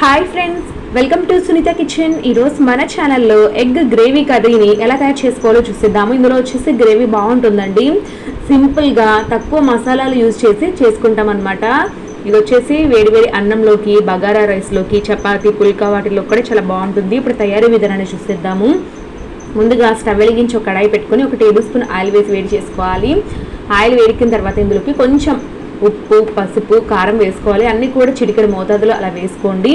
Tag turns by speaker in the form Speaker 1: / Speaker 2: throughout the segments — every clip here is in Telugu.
Speaker 1: Hi friends welcome to Sunitha kitchen ఈరోజు మన ఛానల్లో ఎగ్ గ్రేవీ కర్రీని ఎలా తయారు చేసుకోవాలో చూసిద్దాము. ఇందులో వచ్చేసి గ్రేవీ బాగుంటుందండి. సింపుల్గా తక్కువ మసాలాలు యూజ్ చేసి చేసుకుంటాం అనమాట ఇది వచ్చేసి వేడివేడి అన్నంలోకి బగారా రైస్లోకి చపాతీ పుల్కా వాటిలో కూడా చాలా బాగుంటుంది. ఇప్పుడు తయారీ విధానాన్ని చూసిద్దాము. ముందుగా స్టవ్ వెలిగించి ఒక కడాయి పెట్టుకొని ఒక టేబుల్ స్పూన్ ఆయిల్ వేసి వేడి చేసుకోవాలి. ఆయిల్ వేడికిన తర్వాత ఇందులోకి కొంచెం ఉప్పు పసుపు కారం వేసుకోవాలి. అన్నీ కూడా చిటికెడు మోతాదులో అలా వేసుకోండి.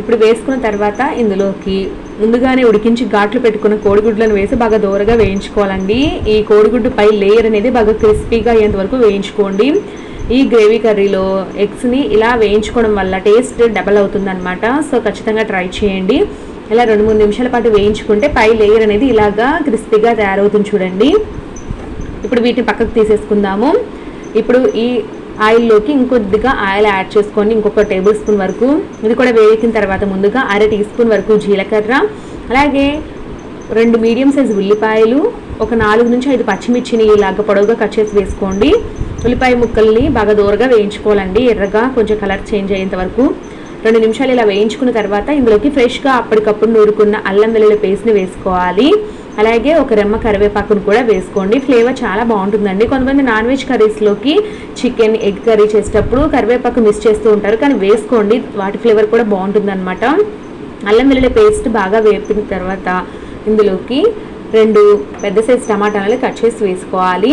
Speaker 1: ఇప్పుడు వేసుకున్న తర్వాత ఇందులోకి ముందుగానే ఉడికించి ఘాట్లు పెట్టుకున్న కోడిగుడ్లను వేసి బాగా దూరగా వేయించుకోవాలండి. ఈ కోడిగుడ్డు పై లేయర్ అనేది బాగా క్రిస్పీగా అయ్యేంత వరకు వేయించుకోండి. ఈ గ్రేవీ కర్రీలో ఎగ్స్ని ఇలా వేయించుకోవడం వల్ల టేస్ట్ డబల్ అవుతుందన్నమాట. సో ఖచ్చితంగా ట్రై చేయండి. ఇలా రెండు మూడు నిమిషాల పాటు వేయించుకుంటే పై లేయర్ అనేది ఇలాగా క్రిస్పీగా తయారవుతుంది చూడండి. ఇప్పుడు వీటిని పక్కకు తీసేసుకుందాము. ఇప్పుడు ఈ ఆయిల్లోకి ఇంకొద్దిగా ఆయిల్ యాడ్ చేసుకోండి ఇంకొక టేబుల్ స్పూన్ వరకు ఇది కూడా వేడికిన తర్వాత ముందుగా అర టీ స్పూన్ వరకు జీలకర్ర అలాగే రెండు మీడియం సైజ్ ఉల్లిపాయలు ఒక నాలుగు నుంచి ఐదు పచ్చిమిర్చిని ఇలాగ పొడవుగా కట్ చేసి వేసుకోండి. ఉల్లిపాయ ముక్కల్ని బాగా దూరగా వేయించుకోవాలండి ఎర్రగా కొంచెం కలర్ చేంజ్ అయ్యేంత వరకు. రెండు నిమిషాలు ఇలా వేయించుకున్న తర్వాత ఇందులోకి ఫ్రెష్గా అప్పటికప్పుడు నూరుకున్న అల్లం వెల్లుల్లి పేస్ట్ని వేసుకోవాలి. అలాగే ఒక రెమ్మ కరివేపాకును కూడా వేసుకోండి. ఫ్లేవర్ చాలా బాగుంటుందండి. కొంతమంది నాన్ వెజ్ కర్రీస్లోకి చికెన్ ఎగ్ కర్రీ చేసేటప్పుడు కరివేపాకు మిస్ చేస్తూ ఉంటారు. కానీ వేసుకోండి. వాటి ఫ్లేవర్ కూడా బాగుంటుందన్నమాట. అల్లం వెల్లుల్లి పేస్ట్ బాగా వేపిన తర్వాత ఇందులోకి రెండు పెద్ద సైజు టమాటాలు కట్ చేసి వేసుకోవాలి.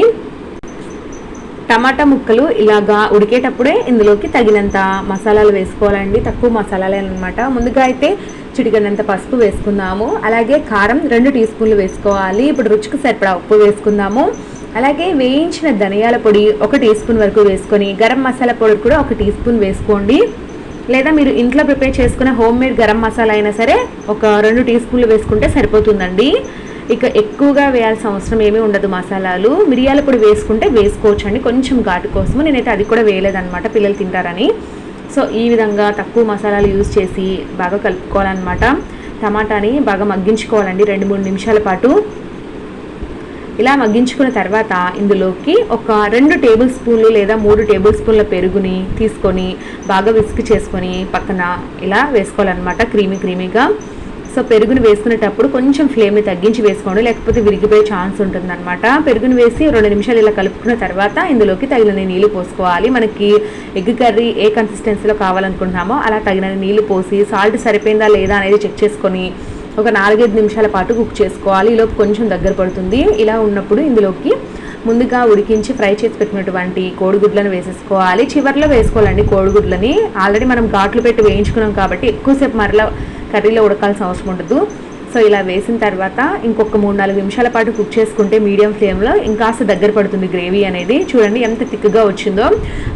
Speaker 1: టమాటా ముక్కలు ఇలాగా ఉడికేటప్పుడే ఇందులోకి తగినంత మసాలాలు వేసుకోవాలండి. తక్కువ మసాలాలే అనమాట ముందుగా అయితే చిటికనంత పసుపు వేసుకుందాము అలాగే కారం రెండు టీ స్పూన్లు వేసుకోవాలి. ఇప్పుడు రుచికి సరిపడా ఉప్పు వేసుకుందాము. అలాగే వేయించిన ధనియాల పొడి ఒక టీ స్పూన్ వరకు వేసుకొని గరం మసాలా పొడి కూడా ఒక టీ స్పూన్ వేసుకోండి. లేదా మీరు ఇంట్లో ప్రిపేర్ చేసుకున్న హోమ్ మేడ్ గరం మసాలా అయినా సరే ఒక రెండు టీ స్పూన్లు వేసుకుంటే సరిపోతుందండి. ఇక ఎక్కువగా వేయాల్సిన అవసరం ఏమీ ఉండదు మసాలాలు. మిరియాల పొడి వేసుకుంటే వేసుకోవచ్చు అండి కొంచెం ఘాటు కోసము. నేనైతే అది కూడా వేయలేదన్నమాట. పిల్లలు తింటారని. సో ఈ విధంగా తక్కువ మసాలాలు యూజ్ చేసి బాగా కలుపుకోవాలన్నమాట. టమాటాని బాగా మగ్గించుకోవాలండి రెండు మూడు నిమిషాల పాటు. ఇలా మగ్గించుకున్న తర్వాత ఇందులోకి ఒక రెండు టేబుల్ స్పూన్లు లేదా మూడు టేబుల్ స్పూన్ల పెరుగుని తీసుకొని బాగా విసుగు చేసుకొని పక్కన ఇలా వేసుకోవాలన్నమాట క్రీమీ క్రీమీగా. సో పెరుగును వేసుకునేటప్పుడు కొంచెం ఫ్లేమ్ని తగ్గించి వేసుకోండి. లేకపోతే విరిగిపోయే ఛాన్స్ ఉంటుందన్నమాట. పెరుగును వేసి రెండు నిమిషాలు ఇలా కలుపుకున్న తర్వాత ఇందులోకి తగినన్ని నీళ్ళు పోసుకోవాలి. మనకి ఎగ్ కర్రీ ఏ కన్సిస్టెన్సీలో కావాలనుకుంటున్నామో అలా తగినన్ని నీళ్ళు పోసి సాల్ట్ సరిపోయిందా లేదా అనేది చెక్ చేసుకొని ఒక నాలుగైదు నిమిషాల పాటు కుక్ చేసుకోవాలి. ఈలోపు కొంచెం దగ్గర పడుతుంది. ఇలా ఉన్నప్పుడు ఇందులోకి ముందుగా ఉడికించి ఫ్రై చేసి పెట్టినటువంటి కోడిగుడ్లను వేసేసుకోవాలి. చివరిలో వేసుకోవాలండి కోడిగుడ్లని. ఆల్రెడీ మనం ఘాట్లు పెట్టి వేయించుకున్నాం కాబట్టి ఎక్కువసేపు మరలా కర్రీలో ఉడకాల్సిన అవసరం ఉండదు. సో ఇలా వేసిన తర్వాత ఇంకొక మూడు నాలుగు నిమిషాల పాటు కుక్ చేసుకుంటే మీడియం ఫ్లేమ్లో ఇంకాస్త దగ్గర పడుతుంది గ్రేవీ అనేది. చూడండి ఎంత థిక్గా వచ్చిందో.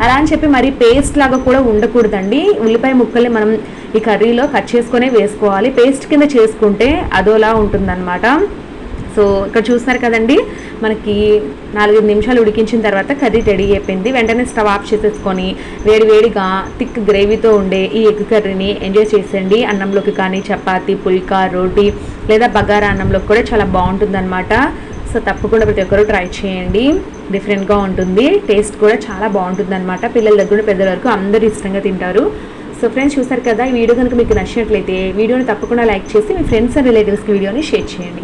Speaker 1: అలా అని చెప్పి మరి పేస్ట్ లాగా కూడా ఉండకూడదండి. ఉల్లిపాయ ముక్కల్ని మనం ఈ కర్రీలో కట్ చేసుకునే వేసుకోవాలి. పేస్ట్ కింద చేసుకుంటే అదోలా ఉంటుందన్నమాట. సో ఇక్కడ చూస్తున్నారు కదండి మనకి నాలుగైదు నిమిషాలు ఉడికించిన తర్వాత కర్రీ రెడీ అయిపోయింది. వెంటనే స్టవ్ ఆఫ్ చేసేసుకొని వేడి వేడిగా థిక్ గ్రేవీతో ఉండే ఈ ఎగ్ కర్రీని ఎంజాయ్ చేసేయండి. అన్నంలోకి కానీ చపాతీ పుల్కా రోటీ లేదా బగారా అన్నంలోకి కూడా చాలా బాగుంటుందన్నమాట. సో తప్పకుండా ప్రతి ఒక్కరు ట్రై చేయండి. డిఫరెంట్గా ఉంటుంది. టేస్ట్ కూడా చాలా బాగుంటుంది అనమాట పిల్లల దగ్గర పెద్దల వరకు అందరూ ఇష్టంగా తింటారు. సో ఫ్రెండ్స్ చూసారు కదా ఈ వీడియో కనుక మీకు నచ్చినట్లయితే వీడియోని తప్పకుండా లైక్ చేసి మీ ఫ్రెండ్స్ అండ్ రిలేటివ్స్కి వీడియోని షేర్ చేయండి.